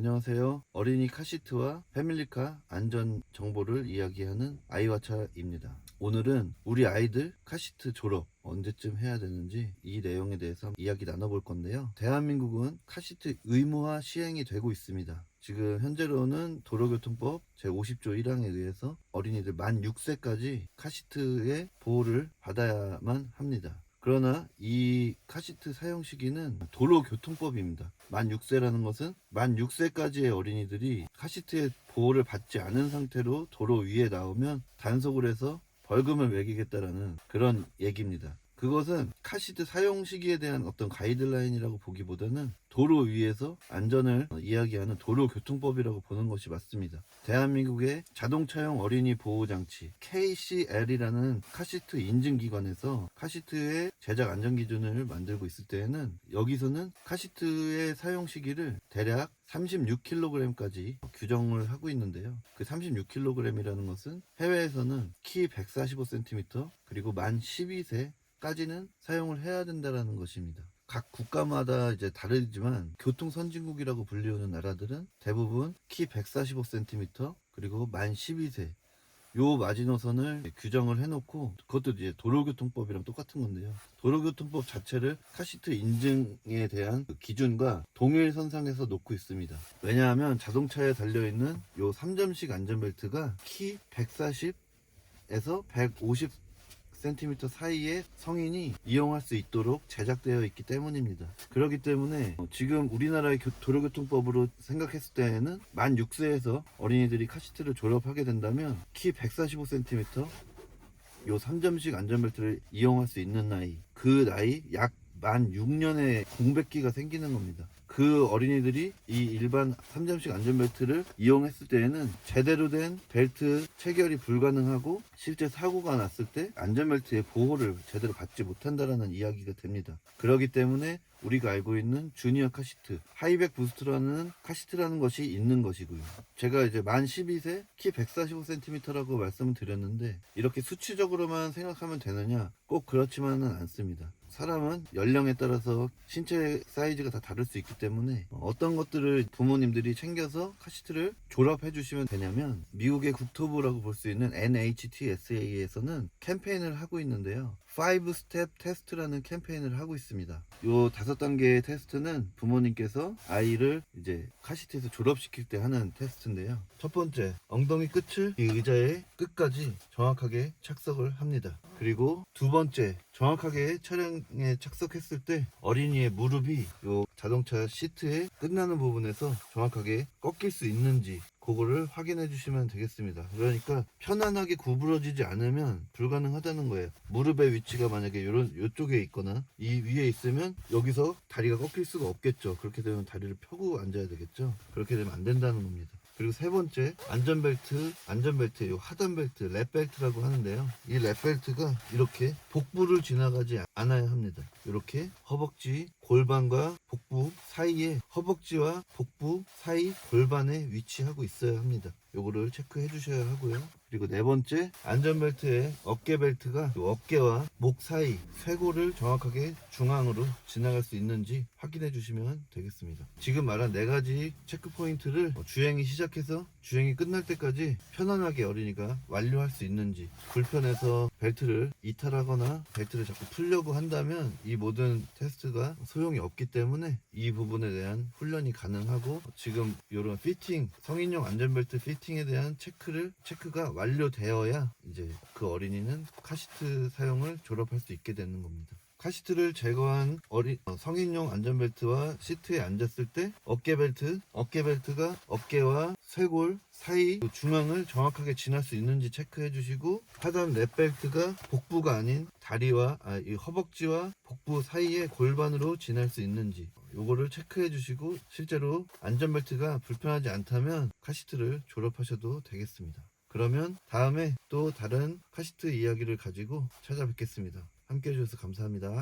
안녕하세요. 어린이 카시트와 패밀리카 안전 정보를 이야기하는 아이와차입니다. 오늘은 우리 아이들 카시트 졸업 언제쯤 해야 되는지 이 내용에 대해서 이야기 나눠볼 건데요. 대한민국은 카시트 의무화 시행이 되고 있습니다. 지금 현재로는 도로교통법 제50조 1항에 의해서 어린이들 만 6세까지 카시트의 보호를 받아야만 합니다. 그러나 이 카시트 사용 시기는 도로교통법입니다. 만 6세라는 것은 만 6세까지의 어린이들이 카시트의 보호를 받지 않은 상태로 도로 위에 나오면 단속을 해서 벌금을 매기겠다라는 그런 얘기입니다. 그것은 카시트 사용 시기에 대한 어떤 가이드라인이라고 보기보다는 도로 위에서 안전을 이야기하는 도로교통법이라고 보는 것이 맞습니다. 대한민국의 자동차용 어린이 보호장치 KCL이라는 카시트 인증기관에서 카시트의 제작 안전 기준을 만들고 있을 때에는 여기서는 카시트의 사용 시기를 대략 36kg까지 규정을 하고 있는데요. 그 36kg이라는 것은 해외에서는 키 145cm 그리고 만 12세 까지는 사용을 해야 된다라는 것입니다. 각 국가마다 이제 다르지만 교통 선진국이라고 불리우는 나라들은 대부분 키 145cm 그리고 만 12세 요 마지노선을 규정을 해놓고 그것도 이제 도로교통법이랑 똑같은 건데요. 도로교통법 자체를 카시트 인증에 대한 그 기준과 동일 선상에서 놓고 있습니다. 왜냐하면 자동차에 달려있는 요 3점식 안전벨트가 키 140에서 150 cm 사이의 성인이 이용할 수 있도록 제작되어 있기 때문입니다. 그렇기 때문에 어, 지금 우리나라의 교- 도로교통법으로 생각했을 때에는 만 6세에서 어린이들이 카시트를 졸업하게 된다면 키 145cm 요 3점식 안전벨트를 이용할 수 있는 나이 그 나이 약 만 6년의 공백기가 생기는 겁니다. 그 어린이들이 이 일반 3점식 안전벨트를 이용했을 때에는 제대로 된 벨트 체결이 불가능하고 실제 사고가 났을 때 안전벨트의 보호를 제대로 받지 못한다라는 이야기가 됩니다. 그렇기 때문에 우리가 알고 있는 주니어 카시트, 하이백 부스트라는 카시트라는 것이 있는 것이고요. 제가 이제 만 12세 키 145cm라고 말씀을 드렸는데 이렇게 수치적으로만 생각하면 되느냐? 꼭 그렇지만은 않습니다. 사람은 연령에 따라서 신체 사이즈가 다 다를 수 있기 때문에 어떤 것들을 부모님들이 챙겨서 카시트를 졸업해 주시면 되냐면 미국의 국토부라고 볼 수 있는 NHTSA에서는 캠페인을 하고 있는데요. 5 스텝 테스트라는 캠페인을 하고 있습니다. 요 다섯 단계의 테스트는 부모님께서 아이를 이제 카시트에서 졸업시킬 때 하는 테스트인데요. 첫 번째, 엉덩이 끝을 이 의자의 끝까지 정확하게 착석을 합니다. 그리고 두 번째, 정확하게 차량에 착석했을 때 어린이의 무릎이 요 자동차 시트의 끝나는 부분에서 정확하게 꺾일 수 있는지 그거를 확인해 주시면 되겠습니다. 그러니까 편안하게 구부러지지 않으면 불가능하다는 거예요. 무릎의 위치가 만약에 요런 요쪽에 있거나 이 위에 있으면 여기서 다리가 꺾일 수가 없겠죠. 그렇게 되면 다리를 펴고 앉아야 되겠죠. 그렇게 되면 안 된다는 겁니다. 그리고 세 번째 안전벨트 안전벨트 요 하단벨트 랩벨트라고 하는데요. 이 랩벨트가 이렇게 복부를 지나가지 않아야 합니다. 이렇게 허벅지 골반과 복부 사이에 허벅지와 복부 사이 골반에 위치하고 있어야 합니다 요거를 체크해 주셔야 하고요 그리고 네 번째 안전벨트의 어깨 벨트가 요 어깨와 목 사이 쇄골을 정확하게 중앙으로 지나갈 수 있는지 확인해 주시면 되겠습니다. 지금 말한 네 가지 체크 포인트를 뭐 주행이 시작해서 주행이 끝날 때까지 편안하게 어린이가 완료할 수 있는지 불편해서 벨트를 이탈하거나 벨트를 자꾸 풀려고 한다면 이 모든 테스트가 소용이 없기 때문에 이 부분에 대한 훈련이 가능하고 지금 이런 피팅 성인용 안전벨트 피팅에 대한 체크를 체크가 완료되어야 이제 그 어린이는 카시트 사용을 졸업할 수 있게 되는 겁니다. 카시트를 제거한 어린 어, 성인용 안전벨트와 시트에 앉았을 때 어깨벨트, 어깨벨트가 어깨와 쇄골 사이 그 중앙을 정확하게 지날 수 있는지 체크해 주시고 하단 랩벨트가 복부가 아닌 다리와 아, 이 허벅지와 복부 사이에 골반으로 지날 수 있는지 요거를 체크해 주시고 실제로 안전벨트가 불편하지 않다면 카시트를 졸업하셔도 되겠습니다. 그러면 다음에 또 다른 카시트 이야기를 가지고 찾아뵙겠습니다. 함께 해주셔서 감사합니다.